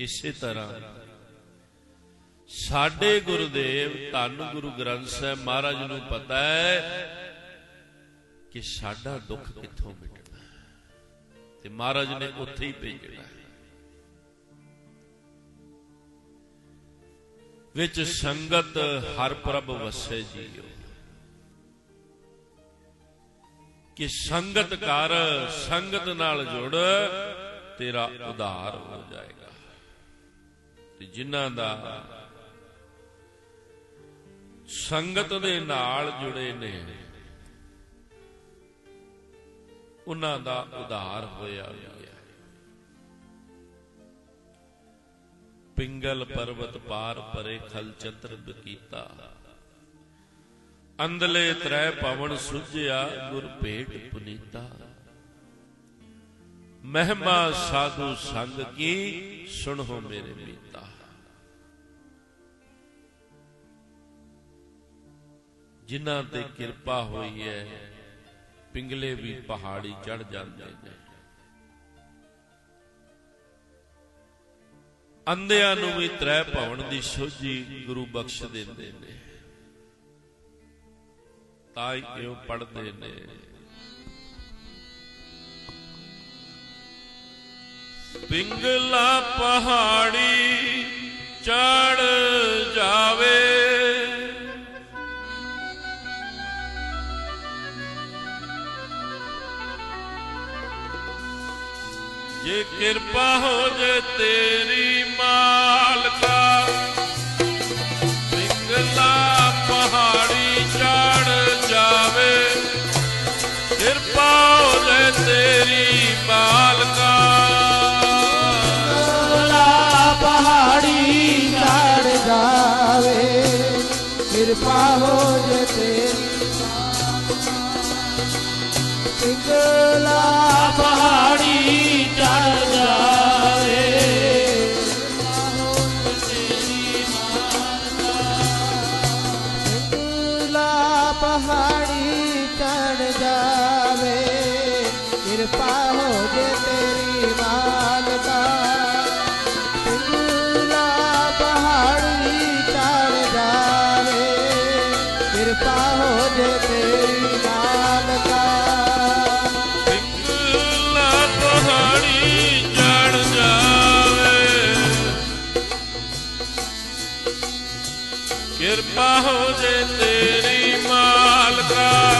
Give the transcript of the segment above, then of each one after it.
ਇਸੇ ਤਰ੍ਹਾਂ ਸਾਡੇ ਗੁਰਦੇਵ, ਧੰਨ ਗੁਰੂ ਗ੍ਰੰਥ ਸਾਹਿਬ ਮਹਾਰਾਜ ਨੂੰ ਪਤਾ ਹੈ ਕਿ ਸਾਡਾ ਦੁੱਖ ਕਿੱਥੋਂ ਮਿਟਣਾ ਤੇ ਮਹਾਰਾਜ ਨੇ ਉੱਥੇ ਹੀ ਭੇਜਣਾ ਵਿੱਚ ਸੰਗਤ ਹਰ ਪ੍ਰਭ ਵਸੇ ਜੀਓ। ਕਿ ਸੰਗਤ ਕਰ, ਸੰਗਤ ਨਾਲ ਜੁੜ, ਤੇਰਾ ਉਧਾਰ ਹੋ ਜਾਏਗਾ। ਤੇ ਜਿਨ੍ਹਾਂ ਦਾ ਸੰਗਤ ਦੇ ਨਾਲ ਜੁੜੇ ਨੇ, ਉਹਨਾਂ ਦਾ ਉਧਾਰ ਹੋਇਆ ਵੀ ਹੈ। ਪਿੰਗਲ ਪਰਬਤ ਪਾਰ ਪਰੇ ਖਲ ਚੰਦਰ ਬਕੀਤਾ। ਅੰਦਲੇ ਤ੍ਰੈ ਪਵਨ ਸੁਝਿਆ ਗੁਰ ਭੇਟ ਪੁਨੀਤਾ। ਮਹਿਮਾ ਸਾਧੂ ਸੰਗ ਕੀ ਸੁਣੋ ਮੇਰੇ ਮੀਤਾ ਜਿਨ੍ਹਾਂ ਤੇ ਕਿਰਪਾ ਹੋਈ ਹੈ, ਪਿੰਗਲੇ ਵੀ ਪਹਾੜੀ ਚੜ ਜਾਂਦੇ ਨੇ। ਅੰਧਿਆਂ ਨੂੰ ਵੀ ਤ੍ਰੈ ਭਵਨ ਦੀ ਸੋਝੀ ਗੁਰੂ ਬਖਸ਼ ਦਿੰਦੇ ਨੇ। ਤਾਂ ਹੀ ਕਿਉਂ ਪੜਦੇ ਨੇ। ਪਿੰਗਲਾ ਪਹਾੜੀ ਕਿਰਪਾ ਹੋ ਤੇਰੀ ਪਿੰਗਲਾ ਪਹਾੜੀ ਚੜ ਜਾਵੇ। ਪਹਾੜੀ ਚੜ ਜਾਵੇ। ਕਿਰਪਾ ਕਿਰਪਾ ਹੋ ਜੇ ਤੇਰੀ ਮਾਲਕਾ।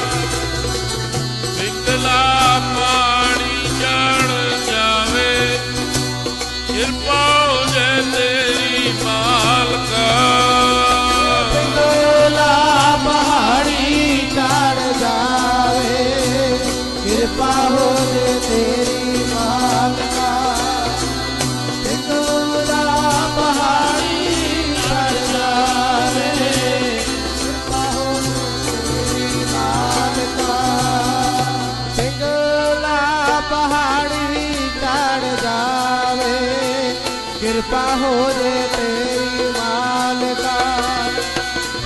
ਕਿਰਪਾ ਹੋ ਜੇ ਤੇਰੀ ਮਾਲਕਾ।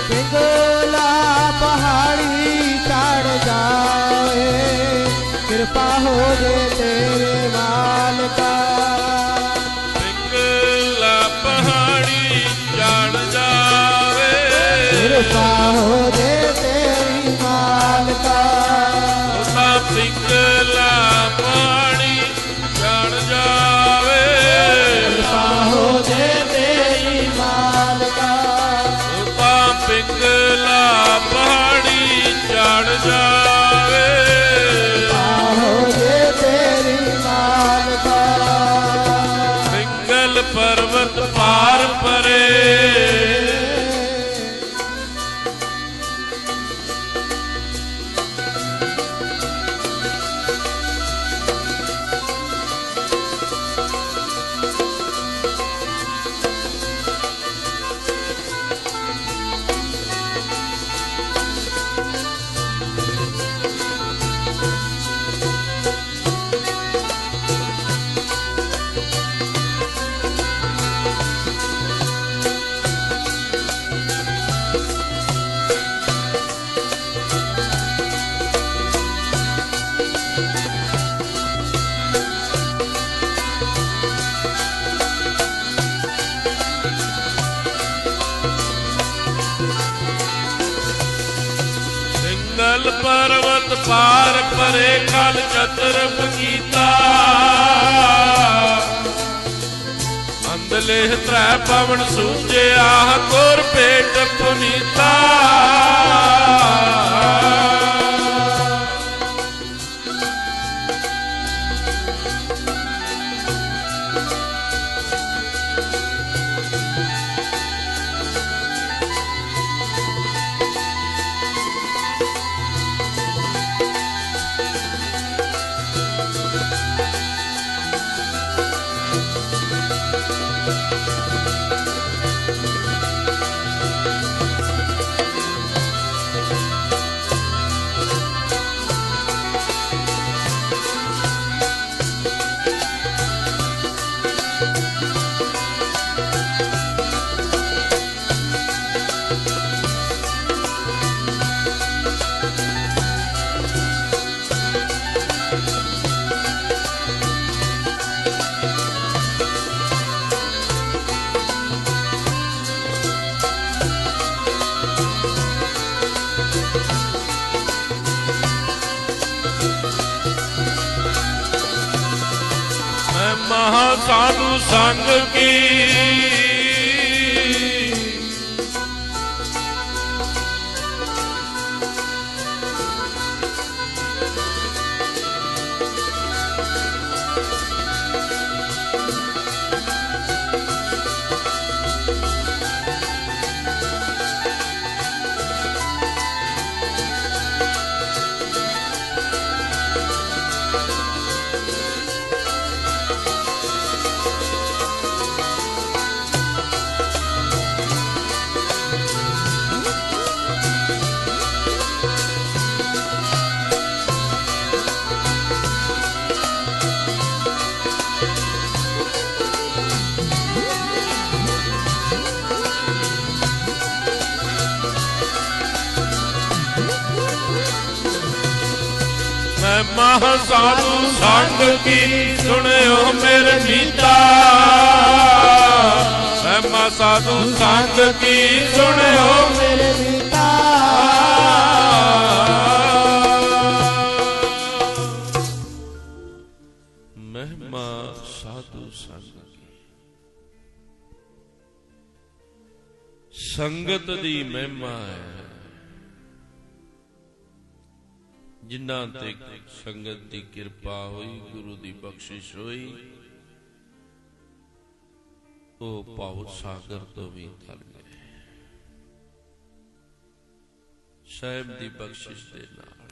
ਪਿੰਗਲਾ ਪਹਾੜੀ ਚੜ ਕਿਰਪਾ ਹੋ ਜੇ ਤੇਰੇ ਮਾਲਕਾ। ਪਿੰਗਲਾ ਪਹਾੜੀ ਚੜ ਜਾਵੇ। ਕਿਰਪਾ ਹੋ ਜੇ ਤਲ ਪਰਵਤ ਪਾਰ ਪਰੇ ਕਲ ਚਤਰ ਕੀਤਾ ਅੰਦਲੇ ਤ੍ਰੈ ਪਵਨ ਸੂਝਿਆ ਕੋਰ ਪੇਟ ਪੁਨੀਤਾ। ਮਹਾ ਸਾਧੂ ਸੰਗ ਕੀ। ਮਹਾ ਸਾਧੂ ਸੰਗ ਕੀ ਸੁਣਿਓ ਮੇਰੇ ਮੀਤਾ। ਮੈਂ ਸਾਧੂ ਸੰਗ ਕੀ ਸੁਣਿਓ ਮੇਰੇ ਪਿਤਾ ਮਹਿਮਾ ਸਾਧੂ ਸੰਗ ਸੰਗਤ ਦੀ ਮਹਿਮਾ ਹੈ। ਜਿਨ੍ਹਾਂ ਤੇ ਸੰਗਤ ਦੀ ਕਿਰਪਾ ਹੋਈ, ਗੁਰੂ ਦੀ ਬਖਸ਼ਿਸ਼ ਹੋਈ, ਉਹ ਪਾਉ ਸਾਗਰ ਤੋਂ ਵੀ ਤਰ ਗਏ। ਸਾਹਿਬ ਦੀ ਬਖਸ਼ਿਸ਼ ਦੇ ਨਾਲ।